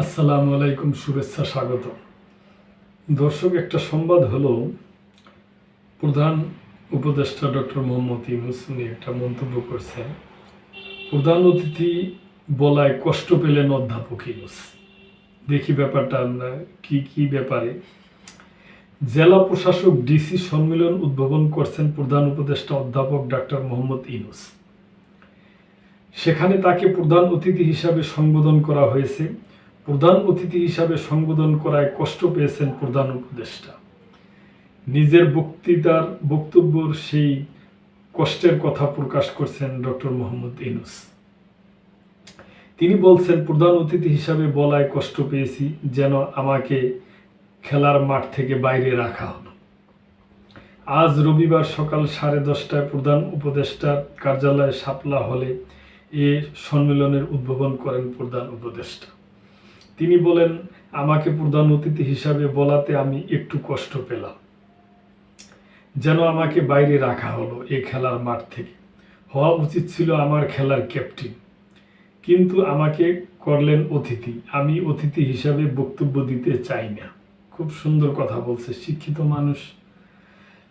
আসসালামু আলাইকুম, শুভেচ্ছা, স্বাগত। দর্শক, একটা সংবাদ হলো, প্রধান উপদেষ্টা ডক্টর মোহাম্মদ ইউনুস, উনি একটা মন্তব্য করছেন। প্রধান অতিথি বলায় কষ্ট পেলেন অধ্যাপক ইউনুস। দেখি ব্যাপারটা কি কি ব্যাপারে। জেলা প্রশাসক ডিসি সম্মেলন উদ্বোধন করছেন প্রধান উপদেষ্টা অধ্যাপক ডাক্তার মোহাম্মদ ইউনুস। সেখানে তাকে প্রধান অতিথি হিসাবে সম্বোধন করা হয়েছে। প্রধান অতিথি হিসাবে সম্বোধন করায় কষ্ট পেয়েছেন প্রধান উপদেষ্টা। নিজের বক্তৃতার, বক্তব্যর সেই কষ্টের কথা প্রকাশ করছেন ডক্টর মোহাম্মদ ইনুস তিনি বলছেন, প্রধান অতিথি হিসাবে বলায় কষ্ট পেয়েছি, যেন আমাকে খেলার মাঠ থেকে বাইরে রাখা হলো। আজ রবিবার সকাল সাড়ে দশটায় প্রধান উপদেষ্টার কার্যালয়ে শাপলা হলে এ সম্মেলনের উদ্বোধন করেন প্রধান উপদেষ্টা। তিনি বলেন, আমাকে প্রধান অতিথি হিসাবে বলাতে আমি একটু কষ্ট পেলাম। যেন আমাকে বাইরে রাখা হলো এই খেলার মাঠ থেকে। হওয়া উচিত ছিল আমার খেলার ক্যাপ্টেন। কিন্তু আমাকে করলেন অতিথি। আমি অতিথি হিসাবে বক্তব্য দিতে চাই না। খুব সুন্দর কথা বলছে, শিক্ষিত মানুষ।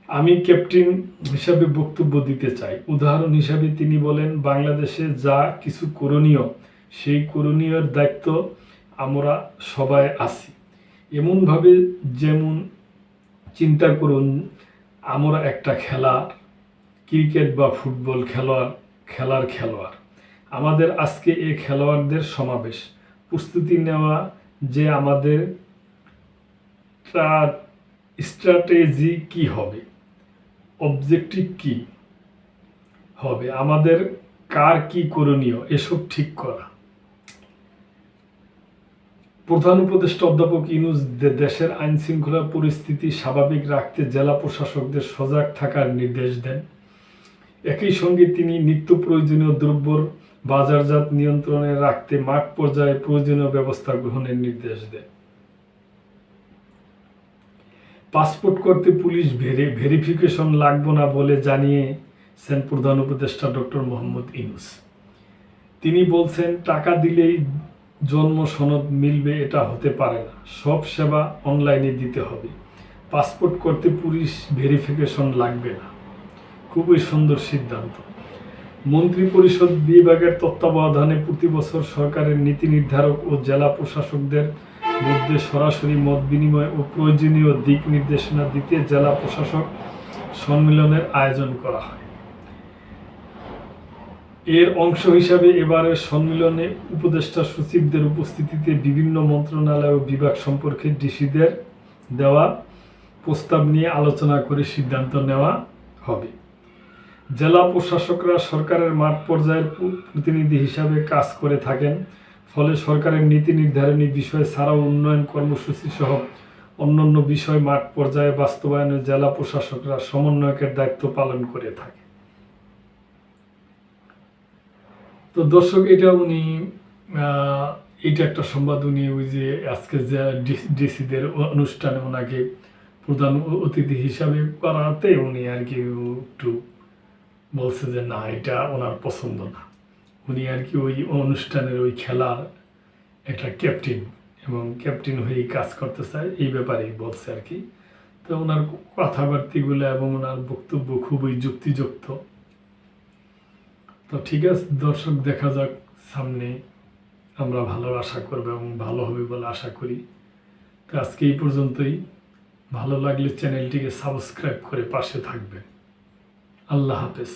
আমি ক্যাপ্টেন হিসাবে বক্তব্য দিতে চাই। উদাহরণ হিসাবে তিনি বলেন, বাংলাদেশে যা কিছু করণীয়, সেই করণীয়র দায়িত্ব আমরা সবাই আছি। এমনভাবে যেমন চিন্তা করুন, আমরা একটা খেলা, ক্রিকেট বা ফুটবল খেলোয়াড়, খেলার খেলোয়াড়। আমাদের আজকে এই খেলোয়াড়দের সমাবেশ। প্রস্তুতি নেওয়া যে আমাদের স্ট্র্যাটেজি কি হবে? অবজেক্টিভ কি হবে? আমাদের কার কি করণীয়? এসব ঠিক করা। প্রধান উপদেষ্টা অধ্যাপক ইনুস দেশের আইন শৃঙ্খলা পরিস্থিতি স্বাভাবিক রাখতে জেলা প্রশাসকদের সজাগ থাকার নির্দেশ দেন। একই সঙ্গে তিনি নিত্য প্রয়োজনীয় দ্রব্যর বাজারজাত নিয়ন্ত্রণে রাখতে মাঠ পর্যায়ে প্রয়োজনীয় ব্যবস্থা গ্রহণের নির্দেশ দেন। পাসপোর্ট করতে পুলিশ ভেরি, ভেরিফিকেশন লাগবে না বলে জানিয়েছেন প্রধান উপদেষ্টা ডক্টর মোহাম্মদ ইনুস। তিনি বলছেন, টাকা দিলেই জন্ম সনদ মিলবে এটা হতে পারে না। সব সেবা অনলাইনে দিতে হবে। পাসপোর্ট করতে পুলিশ ভেরিফিকেশন লাগবে না। খুবই সুন্দর সিদ্ধান্ত। মন্ত্রী পরিষদ বিভাগের তত্ত্বাবধানে প্রতি বছর সরকারের নীতি নির্ধারক ও জেলা প্রশাসকদের মধ্যে সরাসরি মত বিনিময় ও প্রয়োজনীয় দিক নির্দেশনা দিতে জেলা প্রশাসক সম্মেলনের আয়োজন করা হয়। এর অংশ হিসাবে এবারের সম্মেলনে উপদেষ্টা সচিবদের উপস্থিতিতে বিভিন্ন মন্ত্রণালয় ও বিভাগ সম্পর্কে ডিসিদের দেওয়া প্রস্তাব নিয়ে আলোচনা করে সিদ্ধান্ত নেওয়া হবে। জেলা প্রশাসকরা সরকারের মাঠ পর্যায়ের প্রতিনিধি হিসাবে কাজ করে থাকেন, ফলে সরকারের নীতি নির্ধারণী বিষয় ছাড়াও উন্নয়ন কর্মসূচি সহ অন্যান্য বিষয় মাঠ পর্যায়ে বাস্তবায়নে জেলা প্রশাসকরা সমন্বয়কের দায়িত্ব পালন করে থাকে তো দর্শক এটা উনি এটা একটা সংবাদ উনি ওই যে আজকে যে ডিসিদের অনুষ্ঠানে ওনাকে প্রধান অতিথি হিসাবে করাতে উনি আর কি একটু বলছে যে, না, এটা ওনার পছন্দ না। উনি আর কি ওই অনুষ্ঠানের ওই খেলার একটা ক্যাপ্টেন এবং ক্যাপ্টেন হয়েই কাজ করতে চায় এই ব্যাপারেই বলছে আর কি। তো ওনার কথাবার্তিগুলো এবং ওনার বক্তব্য খুবই যুক্তিযুক্ত। তো ঠিক আছে, দর্শক, দেখা যাক সামনে আমরা ভালো আশা করব এবং ভালো হবে বলে আশা করি। তো আজকে এই পর্যন্তই। ভালো লাগলে চ্যানেলটিকে সাবস্ক্রাইব করে পাশে থাকবে আল্লাহ হাফেজ।